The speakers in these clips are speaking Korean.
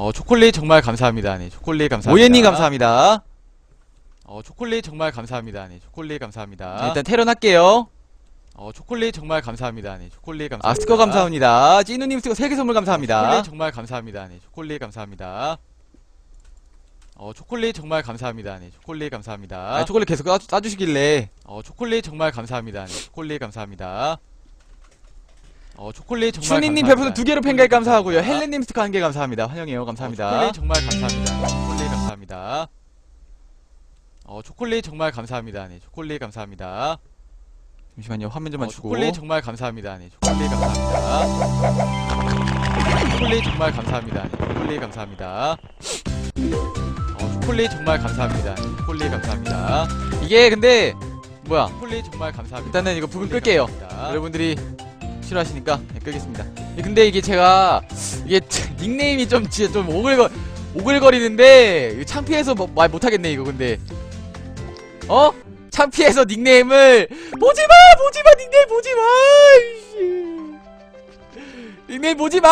어 초콜릿 정말 감사합니다. 네 초콜릿 감사합니다. 오예님 감사합니다. 어 초콜릿 정말 감사합니다. 네 초콜릿 감사합니다. 자, 일단 테런 할게요. 어 초콜릿 정말 감사합니다. 네 초콜릿 감사합니다. 아 스티커 감사합니다. 찌누님 스티커 3개 선물 감사합니다. 초콜릿 정말 감사합니다. 네 초콜릿 감사합니다. 어 초콜릿 정말 감사합니다. 네 초콜릿 감사합니다. 아, 초콜릿 계속 싸, 싸주시길래 어 초콜릿 정말 감사합니다. 네 초콜릿 감사합니다. 어 초콜릿 정말 슈니님. 별풍선 두 개로 초콜릿 팬가입 감사하고요. 헬렌님 스티커 한 개 감사합니다. 환영해요. 감사합니다. 어, 초콜릿 정말 감사합니다. 네, 초콜릿 감사합니다. 어 초콜릿 정말 감사합니다. 네 초콜릿 감사합니다. 잠시만요. 화면 좀 어, 맞추고. 초콜릿 정말 감사합니다. 네 초콜릿 감사합니다. 초콜릿 정말 감사합니다. 네, 초콜릿 감사합니다. 어 초콜릿 정말 감사합니다. 네, 초콜릿 감사합니다. 이게 근데 뭐야? 초콜릿 정말 감사합니다. 일단은 이거 부분 초콜릿 끌게요. 감사합니다. 여러분들이 싫어하시니까. 네, 끄겠습니다. 예, 근데 이게 제가 이게 닉네임이 좀 진짜 좀 오글거 오글거리는데 창피해서 뭐, 말 못하겠네 이거 근데. 어? 창피해서 닉네임을 보지마! 보지마! 닉네임 보지마! 닉네임 보지마!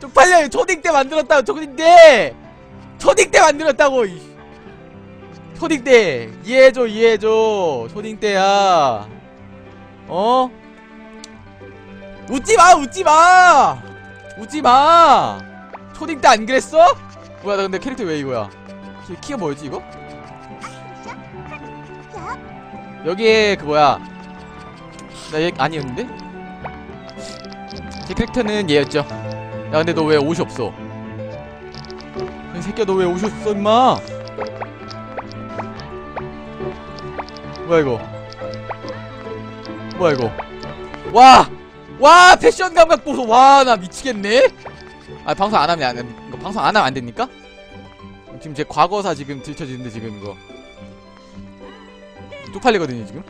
쪽팔려! 초딩 때 만들었다고 초딩 때! 초딩 때 만들었다고 이. 초딩 때. 이해해줘 이해해줘. 초딩 때야. 어? 웃지마 웃지마! 웃지마! 초딩 때 안 그랬어? 뭐야 나 근데 캐릭터 왜 이거야? 키, 키가 뭐였지 이거? 여기에 그 뭐야. 나얘 아니었는데? 제 캐릭터는 얘였죠. 야 근데 너 왜 옷이 없어? 이 새끼야 너 왜 옷이 없어 임마? 뭐야 이거? 뭐야 이거? 와! 와 패션 감각 보소. 와 나 미치겠네. 아 방송 안 하면 안 이거 방송 안 하면 안 됩니까? 지금 제 과거사 지금 들춰지는데 지금 이거. 쪽팔리거든요 지금.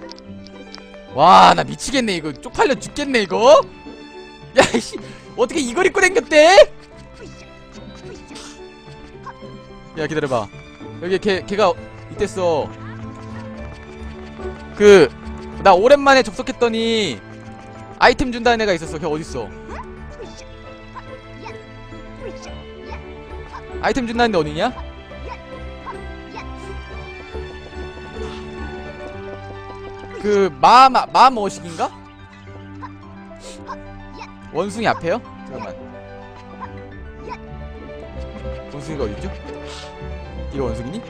와 나 미치겠네. 이거 쪽팔려 죽겠네 이거. 야이씨. 어떻게 이걸 입고 댕겼대? 야 기다려봐. 여기 걔 걔가 이때써 그나 오랜만에 접속했더니 아이템 준다는 애가 있었어. 걔 어딨어? 아이템 준다는 데 어디냐? 그 마 마 마머식인가? 원숭이 앞에요? 잠깐만. 원숭이가 어딨죠? 이거 원숭이니?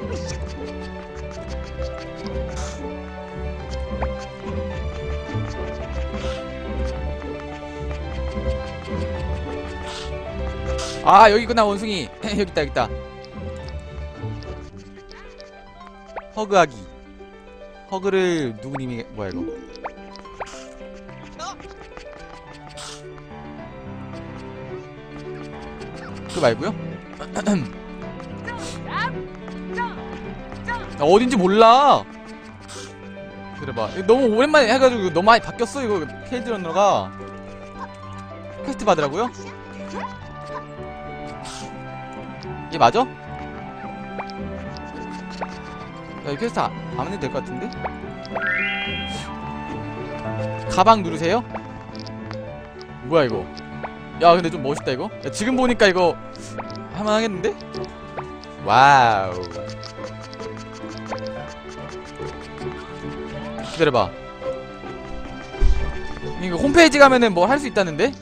아 여기 있구나 원숭이. 여기 있다 여기 있다. 허그하기. 허그를 누구님이 뭐야 이거? 그거 말고요? 나 어딘지 몰라. 그래봐. 너무 오랜만에 해가지고 너무 많이 바뀌었어 이거. 케이드 러너가. 퀘스트 받으라고요? 이게 맞아? 야, 이 퀘스트 안 하면 될것 같은데? 가방 누르세요? 뭐야 이거 야 근데 좀 멋있다 이거 야, 지금 보니까 이거 할만하겠는데? 와우 기다려봐 이거 홈페이지 가면은 뭐 할 수 있다는데?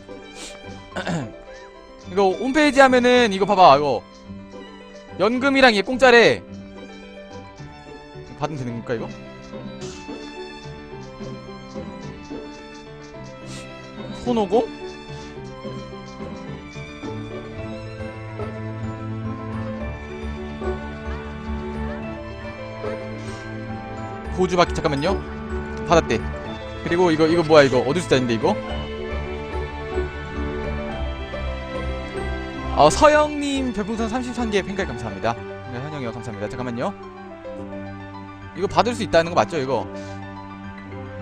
이거 홈페이지 하면은 이거 봐봐 이거 연금이랑 얘 공짜래 받으면 되는 건가 이거? 손오공? 보주받기 잠깐만요 받았대 그리고 이거 이거 뭐야 이거 얻을 수 있다는데 이거? 어, 서영님 별풍선 33개 팬가입 감사합니다. 네, 환영이요 감사합니다. 잠깐만요. 이거 받을 수 있다는 거 맞죠 이거?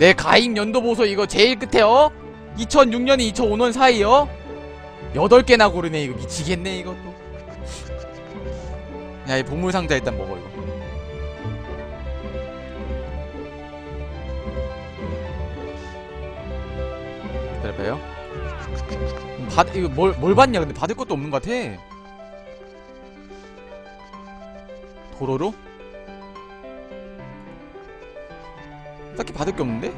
내 가입 연도 보소 이거 제일 끝에요? 2006년에 2005년 사이요? 8개나 고르네 이거 미치겠네 이것도. 야이 보물 상자 일단 먹어 이거. 기다려봐요. 받 이거 뭘 뭘 받냐 근데 받을 것도 없는 것 같아. 도로로? 딱히 받을 게 없는데?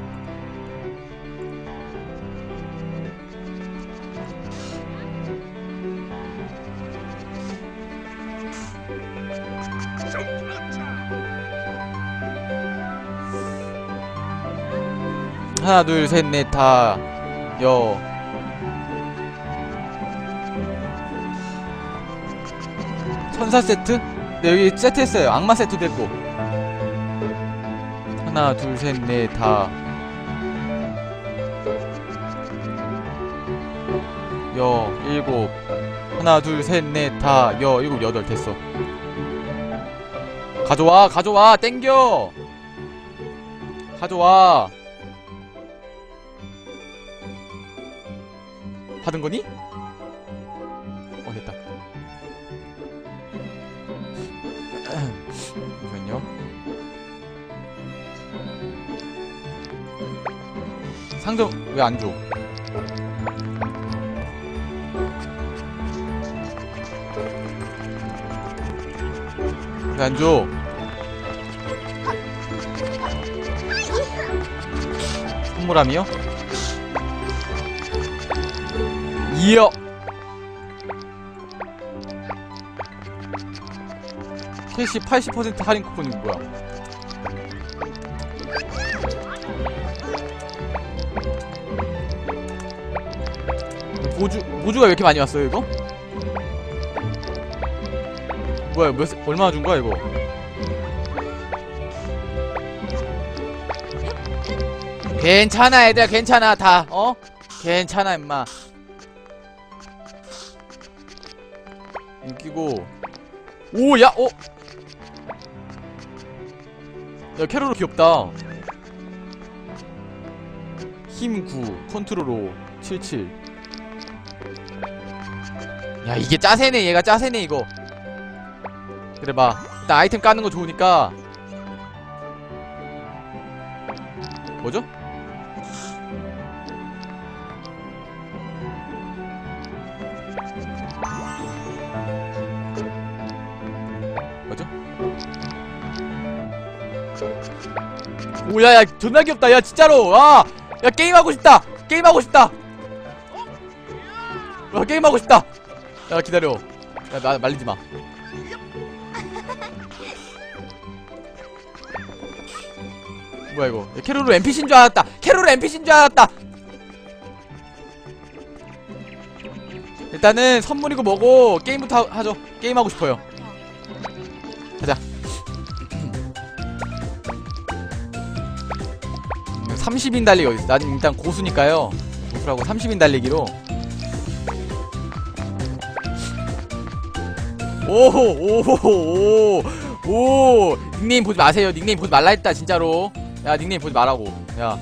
하나 둘 셋 넷 다 여 천사 세트? 네 여기 세트 했어요. 악마 세트도 했고. 하나 둘 셋 넷 다. 여 일곱. 하나 둘 셋 넷 다. 여 일곱 여덟 됐어. 가져와 가져와 땡겨! 가져와. 받은 거니? 상점 왜 안 줘? 왜 안 줘? 선물함이요? 이어 캐시 80% 할인 쿠폰이 뭐야? 보주 보주가 왜 이렇게 많이 왔어요 이거? 뭐야 몇 세- 얼마나 준 거야 이거? 괜찮아 얘들아 괜찮아 다 어? 괜찮아 임마 웃기고 오야 어? 야 캐롤 귀엽다 힘 9 컨트롤 5 77 야 이게 짜세네. 얘가 짜세네 이거. 그래 봐. 일단 아이템 까는 거 좋으니까. 뭐죠? 뭐죠? 오야야 존나 귀엽다. 야 진짜로. 아! 야 게임하고 싶다. 게임하고 싶다. 야 게임하고 싶다 야 기다려. 야 나 말리지 마. 뭐야 이거? 야, 캐롤로 NPC인 줄 알았다. 캐롤로 NPC인 줄 알았다. 일단은 선물이고 뭐고 게임부터 하- 하죠. 게임하고 싶어요. 가자. 30인 달리기 어딨어? 난 일단 고수니까요. 고수라고 30인 달리기로 오호 오호 오오 닉네임 보지 마세요. 닉네임 보지 말라 했다 진짜로. 야 닉네임 보지 말라고. 야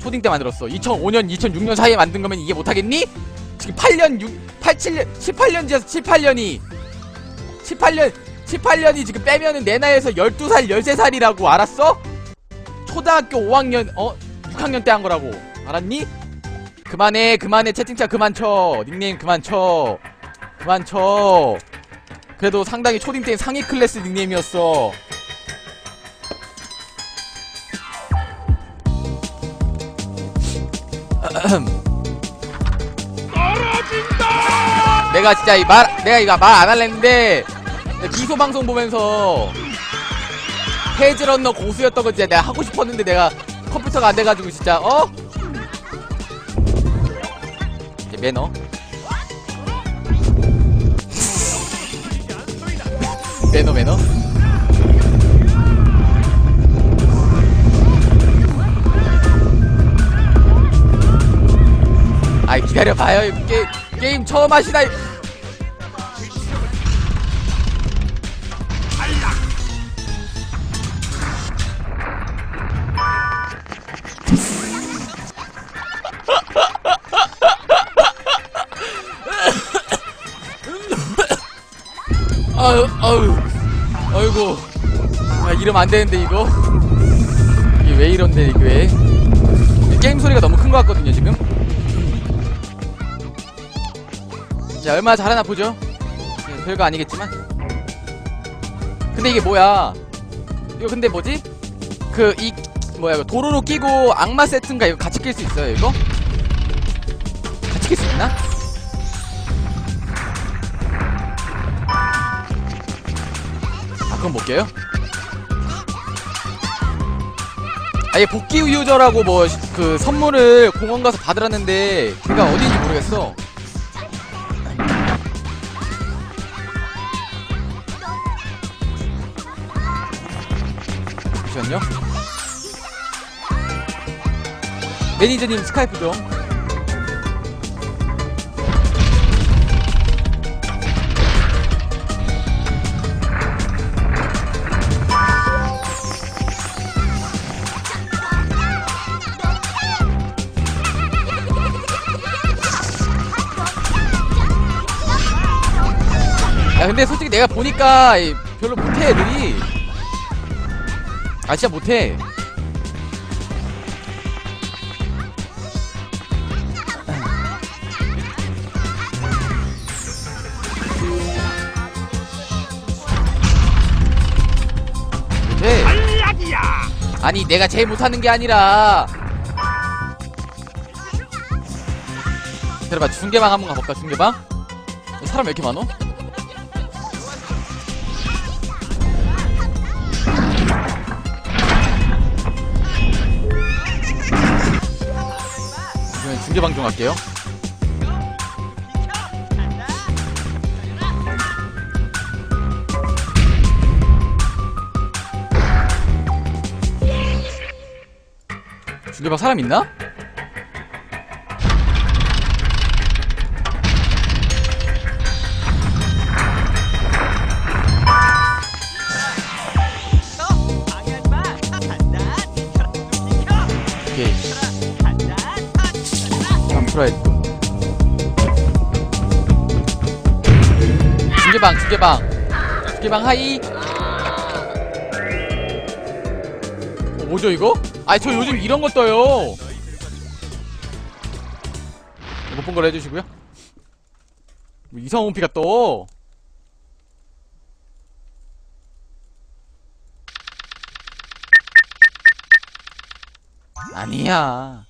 초딩 때 만들었어. 2005년 2006년 사이에 만든 거면 이해 못하겠니? 지금 8년 6 8 7년 18년 지어서 18년이. 18년 18년이 지금 빼면은 내 나이에서 12살 13살이라고 알았어? 초등학교 5학년 어? 6학년 때 한 거라고. 알았니? 그만해 그만해. 채팅창 그만 쳐. 닉네임 그만 쳐. 그만 쳐 그래도 상당히 초딩 때 상위 클래스 닉네임이었어. 내가 진짜 이 말 내가 이거 말 안 할랬는데 기소 방송 보면서 페이지런너 고수였던 거 진짜 내가 하고 싶었는데 내가 컴퓨터가 안 돼가지고 진짜 어? 매너 매너 매너 아이 기다려봐요. 이 게, 게임 처음 하시나 아이고 야 이러면 안 되는데 이거? 이게 왜 이런데 이게 왜 게임 소리가 너무 큰 것 같거든요 지금? 자 얼마나 잘하나 보죠? 네, 별거 아니겠지만. 근데 이게 뭐야? 이거 근데 뭐지? 그 이 뭐야 이거 도로로 끼고 악마 세트인가? 이거 같이 낄 수 있어요 이거? 같이 낄 수 있나 아 그럼 못 껴요 아예 복귀 유저라고 뭐 그 선물을 공원 가서 받으라는데 걔가 어디인지 모르겠어 잠시만요. 매니저님 스카이프 좀. 야 근데 솔직히 내가 보니까 이 별로 못해 애들이. 아 진짜 못해. 못해. 아니 내가 제일 못하는 게 아니라. 들어봐 중계방 한번 가볼까 중계방? 사람 왜 이렇게 많어? 그러면 중계방 좀 할게요. 중계방 사람 있나? 중계방. 중계방 하이. 어, 뭐죠, 이거? 아니, 저 요즘 이런 거 떠요. 못 본 걸 해주시고요. 뭐 이상한 피가 떠. 아니야.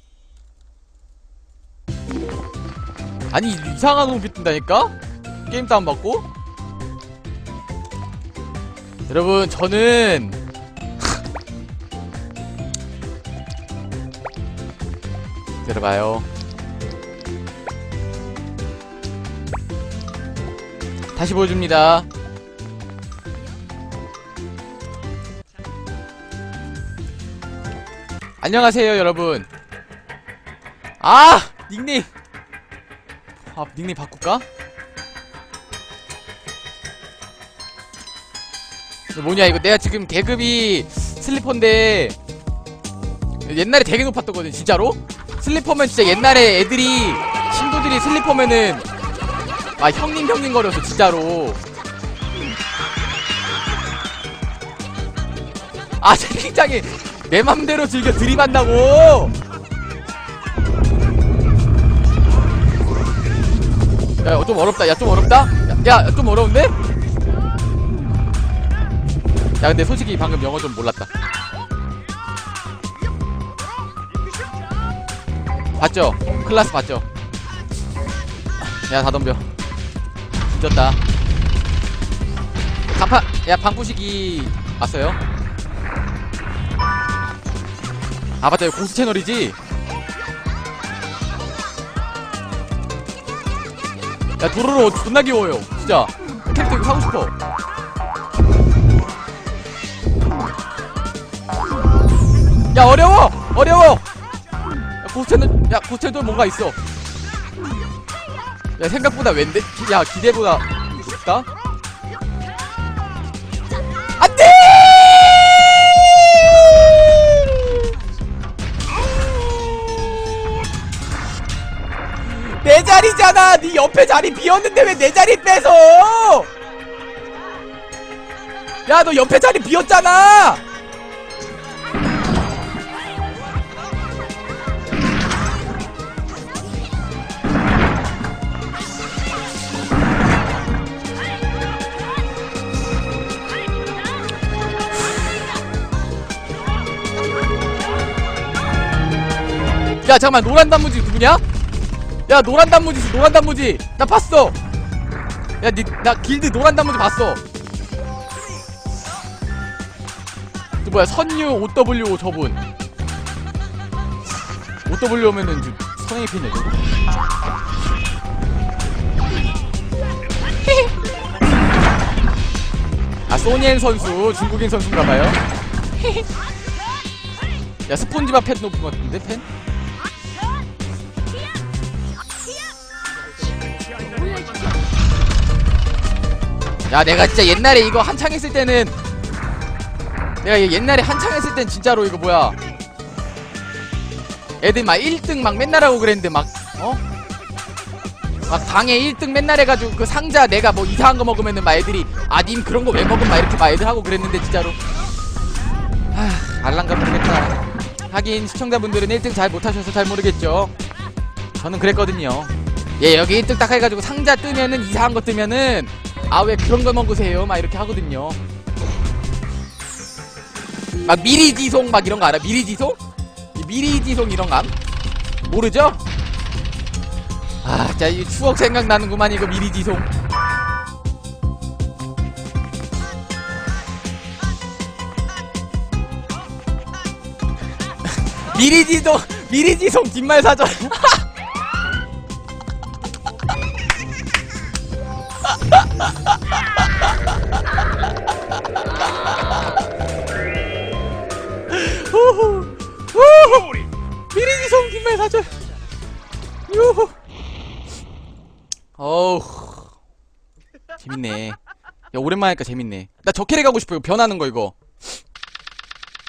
아니 이상한 홈피 뜬다니까? 게임 다운받고? 여러분 저는 들어봐요. 다시 보여줍니다. 안녕하세요 여러분. 아! 닉네임! 아 닉네임 바꿀까? 뭐냐 이거 내가 지금 계급이 슬리퍼인데 옛날에 되게 높았거든 진짜로 슬리퍼면 진짜 옛날에 애들이 친구들이 슬리퍼면은 아 형님 형님 거려서 진짜로 아 채팅창에 내 맘대로 즐겨 들이만다고 야, 좀 어렵다. 야, 좀 어렵다? 야, 야, 좀 어려운데? 야, 근데 솔직히 방금 영어 좀 몰랐다. 봤죠? 클라스 봤죠? 야, 다 덤벼. 뒤졌다. 간판, 야, 방구식이 왔어요? 아, 맞다. 이거 고수 채널이지? 야 도로로 존나 귀여워요 진짜 캐릭터 이거 사고 싶어 야 어려워 어려워 야 고스텐은 야 고스텐도 뭔가 있어 야 생각보다 왠데 기- 야 기대보다 높다 안돼 내 자리잖아. 네 옆에 자리 비었는데 왜 내 자리 뺏어? 야, 너 옆에 자리 비었잖아. 야 잠깐만 노란 단무지 누구냐? 야 노란 단무지 노란 단무지. 나 봤어. 야나 길드 노란 단무지 봤어. 저 뭐야 선유 OWO 저분. OW 오면은 저 선행이 팬이야 저거? 아 소니엔 선수 중국인 선수인가봐요. 야 스폰지밥 팬 높은 것 같은데 팬? 야 내가 진짜 옛날에 이거 한창 했을 때는 내가 옛날에 한창 했을 땐 진짜로 이거 뭐야? 애들 막 1등 막 맨날 하고 그랬는데 막 어? 막 방에 1등 맨날 해가지고 그 상자 내가 뭐 이상한 거 먹으면은 막 애들이 아 님 그런 거 왜 먹음? 막 이렇게 막 애들 하고 그랬는데 진짜로. 하 알랑가 모르겠다. 하긴 시청자분들은 1등 잘 못하셔서 잘 모르겠죠. 저는 그랬거든요. 예 여기 1등 딱 해가지고 상자 뜨면은 이상한 거 뜨면은 아 왜 그런 거 먹으세요 막 이렇게 하거든요 막 미리지송 막 이런 거 알아 미리지송? 이 미리지송 이런 거 암? 모르죠? 아, 자, 이 추억 생각나는구만, 이거 미리지송. 미리지송, 미리지송 뒷말 사전. 재밌네. 야 오랜만에 하니까 재밌네. 나 저 캐릭 하고 싶어. 이거 변하는 거 이거.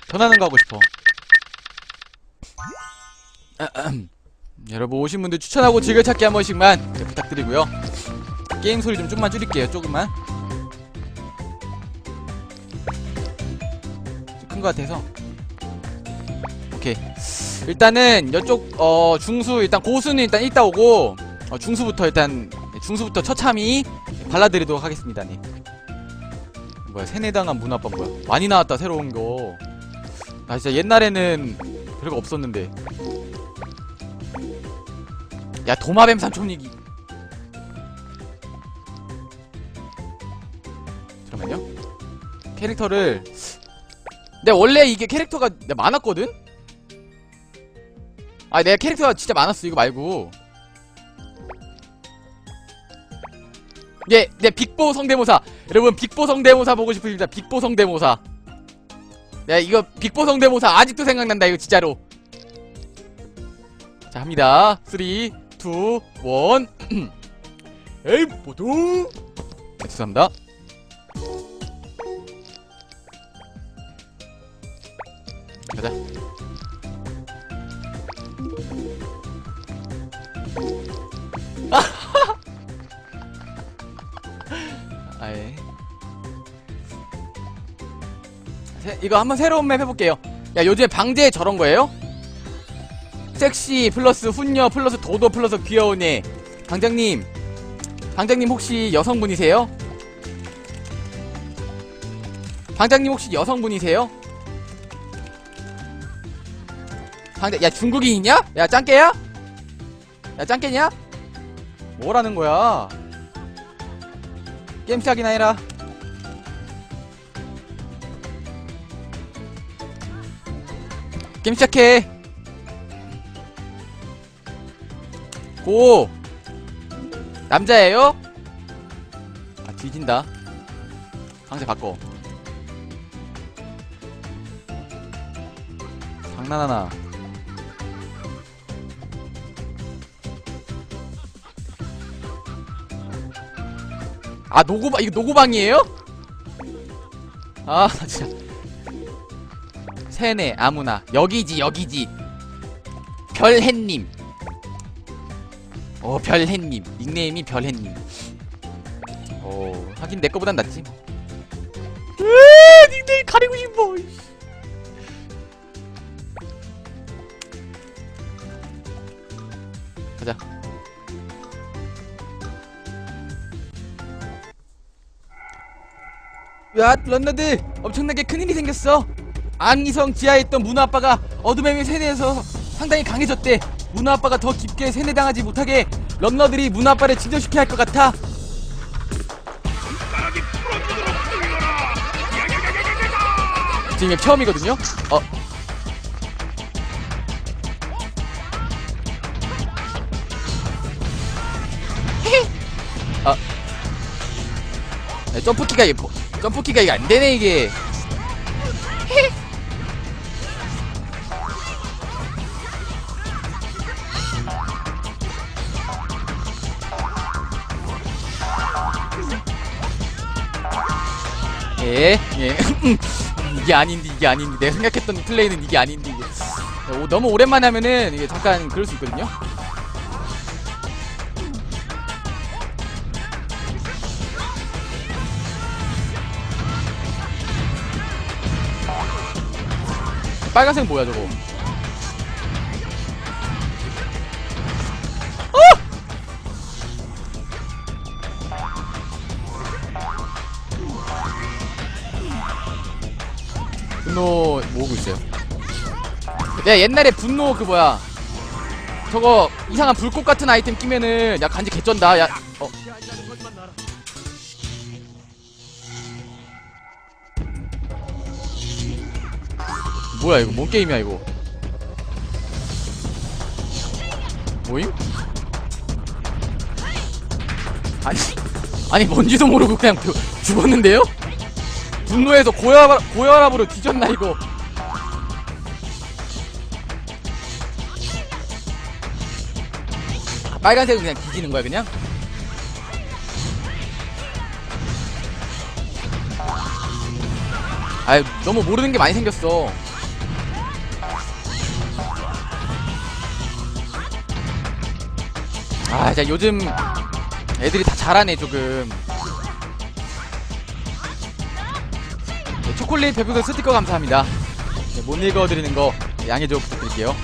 변하는 거 하고 싶어. 여러분 오신 분들 추천하고 즐겨찾기 한 번씩만 네, 부탁드리고요 게임 소리 좀 좀만 줄일게요 조금만 큰 거 같아서 오케이 일단은 이쪽 어 중수 일단 고수는 일단 이따 오고 어, 중수부터 일단 중수부터 처참히 발라드리도록 하겠습니다. 네. 뭐야 세뇌당한 문화법 뭐야? 많이 나왔다 새로운 거. 나 진짜 옛날에는 별거 없었는데. 야 도마뱀 삼촌이 잠깐만요. 캐릭터를. 근데 원래 이게 캐릭터가 많았거든. 아 내가 캐릭터가 진짜 많았어 이거 말고. 예, 네, 빅보 성대모사. 여러분, 빅보 성대모사 보고 싶으십니다. 빅보 성대모사. 네, 이거 빅보 성대모사 아직도 생각난다, 이거 진짜로. 자, 합니다. 3, 2, 1. 에이, 보통. 네, 죄송합니다. 가자. 아예. 세- 이거 한번 새로운 맵 해볼게요. 야 요즘에 방제 저런 거예요? 섹시 플러스 훈녀 플러스 도도 플러스 귀여운 애. 방장님, 방장님 혹시 여성분이세요? 방장님 혹시 여성분이세요? 방장, 야 중국인이냐? 야 짱깨야? 야 짱깨냐? 뭐라는 거야? 게임 시작이나 해라. 게임 시작해. 고. 남자예요? 아 뒤진다. 상세 바꿔. 장난하나. 아 노고방 이거 노고방이에요? 아 진짜. 세네 아무나. 여기지 여기지. 별햇님. 어 별햇님. 닉네임이 별햇님. 어 하긴 내 거보단 낫지. 으 닉네임 가리고 싶어 야 런너드 엄청나게 큰일이 생겼어 안이성 지하에 있던 문어 아빠가 어둠의 세대에서 상당히 강해졌대. 문어 아빠가 더 깊게 세뇌당하지 못하게 런너들이 문어 아빠를 진정시켜야 할 것 같아. 지금 이게 처음이거든요. 어. 아. 네, 점프키가 뭐- 점프키가 이게 안 되네 이게. 예, 예. 이게 아닌데, 이게 아닌데. 내가 생각했던 플레이는 이게 아닌데, 이게. 오, 너무 오랜만에 하면은, 이게 잠깐 그럴 수 있거든요. 빨간색 뭐야, 저거? 분노 모으고 있어요. 내가 옛날에 분노 그 뭐야 저거 이상한 불꽃 같은 아이템 끼면은 야 간지 개쩐다 야 어. 뭐야 이거 뭔 게임이야 이거 뭐임? 아니 아니 뭔지도 모르고 그냥 그- 죽었는데요? 분노해서 고혈압, 고혈압으로 뒤졌나 이거 아, 빨간색은 그냥 뒤지는 거야 그냥? 아유 너무 모르는 게 많이 생겼어 아 진짜 요즘 애들이 다 잘하네 조금 네, 초콜릿 별풍선 스티커 감사합니다. 네, 못 읽어드리는 거 양해 좀 부탁드릴게요.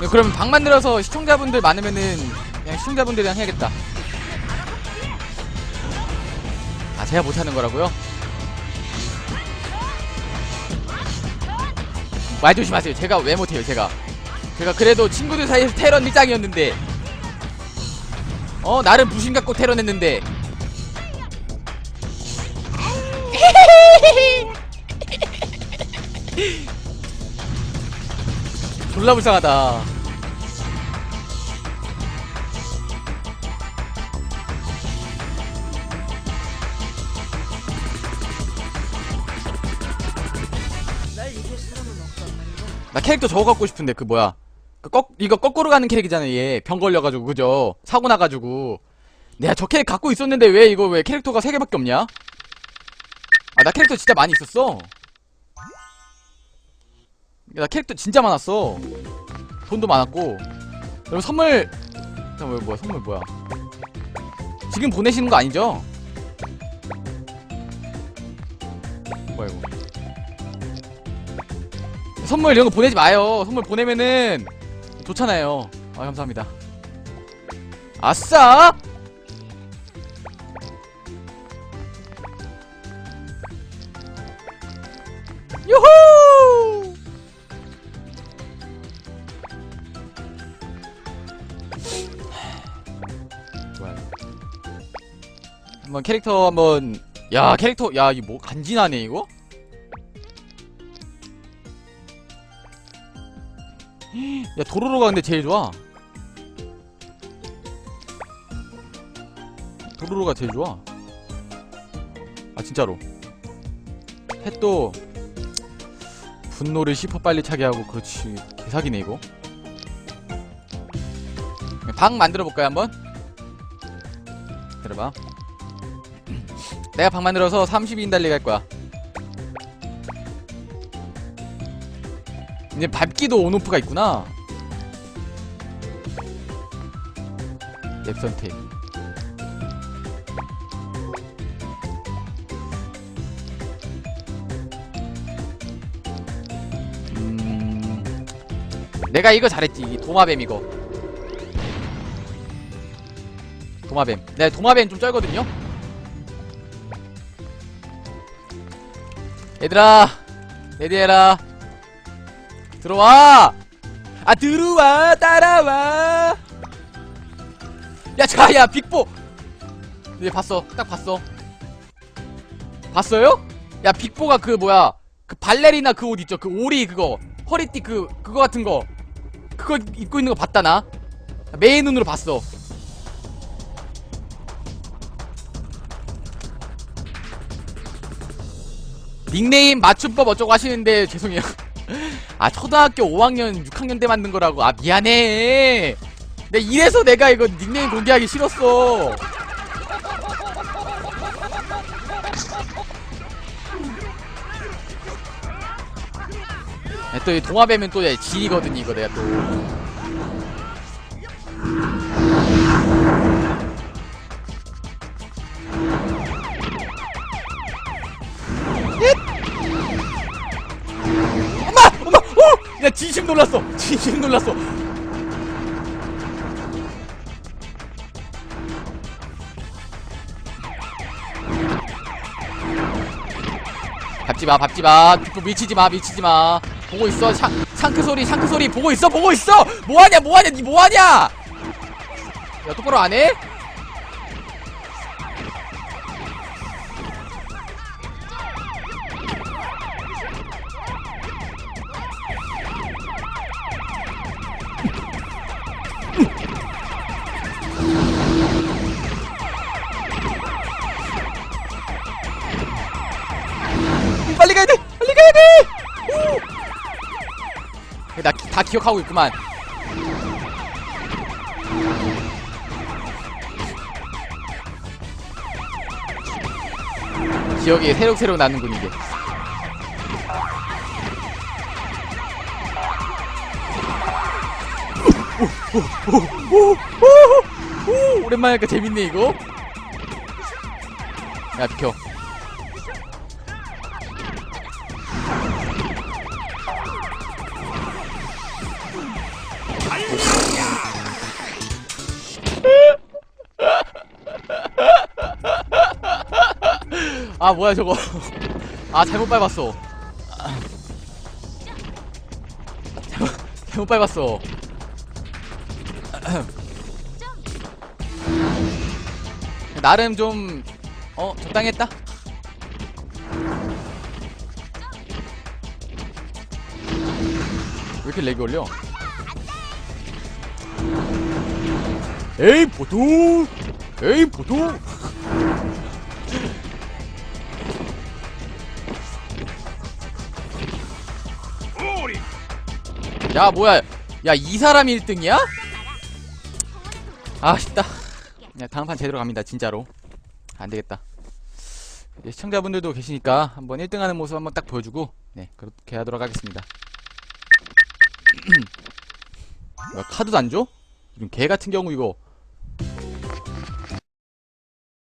네, 그러면 방 만들어서 시청자분들 많으면은 그냥 시청자분들이랑 해야겠다. 아 제가 못하는 거라고요? 말 조심하세요. 제가 왜 못해요? 제가 제가 그래도 친구들 사이에서 테러 일장이었는데 어 나름 부심 갖고 테러 냈는데 졸라 불쌍하다. 나 캐릭터 저거 갖고 싶은데 그 뭐야? 그 거, 이거 거꾸로 가는 캐릭이잖아 얘. 병 걸려가지고 그죠? 사고 나가지고. 내가 저 캐릭 갖고 있었는데 왜 이거 왜 캐릭터가 세 개밖에 없냐? 아 나 캐릭터 진짜 많이 있었어. 나 캐릭터 진짜 많았어. 돈도 많았고. 그리고 선물. 자, 뭐, 뭐야 선물 뭐야? 지금 보내시는 거 아니죠? 뭐야 이거? 선물 이런 거 보내지 마요. 선물 보내면은 좋잖아요. 아 감사합니다. 아싸! 좋아요. 한번 캐릭터 한번 야 캐릭터 야 이거 뭐 간지나네 이거? 야 도로로가 근데 제일 좋아. 도로로가 제일 좋아. 아 진짜로. 햇도 분노를 10% 빨리 차게 하고 그렇지. 개사기네 이거. 방 만들어 볼까요 한번? 기다려봐. 내가 방 만들어서 32인 달리기 할 거야 이제 밟기도 온오프가 있구나. 앱 선택. 음, 내가 이거 잘했지. 이 도마뱀 이거. 도마뱀. 내가 도마뱀 좀 쩔거든요. 얘들아, 레디해라. 들어와. 아 들어와 따라와. 야 자야 빅보. 네 봤어. 딱 봤어. 봤어요? 야 빅보가 그 뭐야 그 발레리나 그 옷 있죠? 그 오리 그거 허리띠 그 그거 같은 거. 그거 입고 있는 거 봤다 나? 메인 눈으로 봤어. 닉네임 맞춤법 어쩌고 하시는데 죄송해요 아 초등학교 5학년 6학년 때 만든 거라고. 아 미안해. 내 이래서 내가 이거 닉네임 공개하기 싫었어. 또이 동화뱀은 또 질이거든 이거 내가 또 놀랐어. 진심 놀랐어. 밟지마 밟지마. 또 미치지마 미치지마. 보고 있어. 샹, 샹크 소리 샹크 소리. 보고 있어 보고 있어. 뭐하냐 뭐하냐 니 뭐하냐? 야 똑바로 안해? 빨리 가야 돼! 빨리 가야 돼! 나 다 기억하고 있구만. 기억이 새록새록 나는군, 이게. 오, 오랜만에 하니까 재밌네, 이거. 야, 비켜. 아 뭐야 저거. 아 잘못 밟았어. 아. 잘못, 잘못 밟았어. 나름 좀 어 적당했다? 왜 이렇게 렉이 올려? 에이 보통! 에이 보통 야 뭐야. 야 이 사람이 1등이야? 아 쉽다. 야 다음 판 제대로 갑니다 진짜로. 안되겠다. 시청자분들도 계시니까 한번 1등하는 모습 한번 딱 보여주고 네 그렇게 하도록 하겠습니다. 뭐야, 카드도 안 줘? 이런 개 같은 경우 이거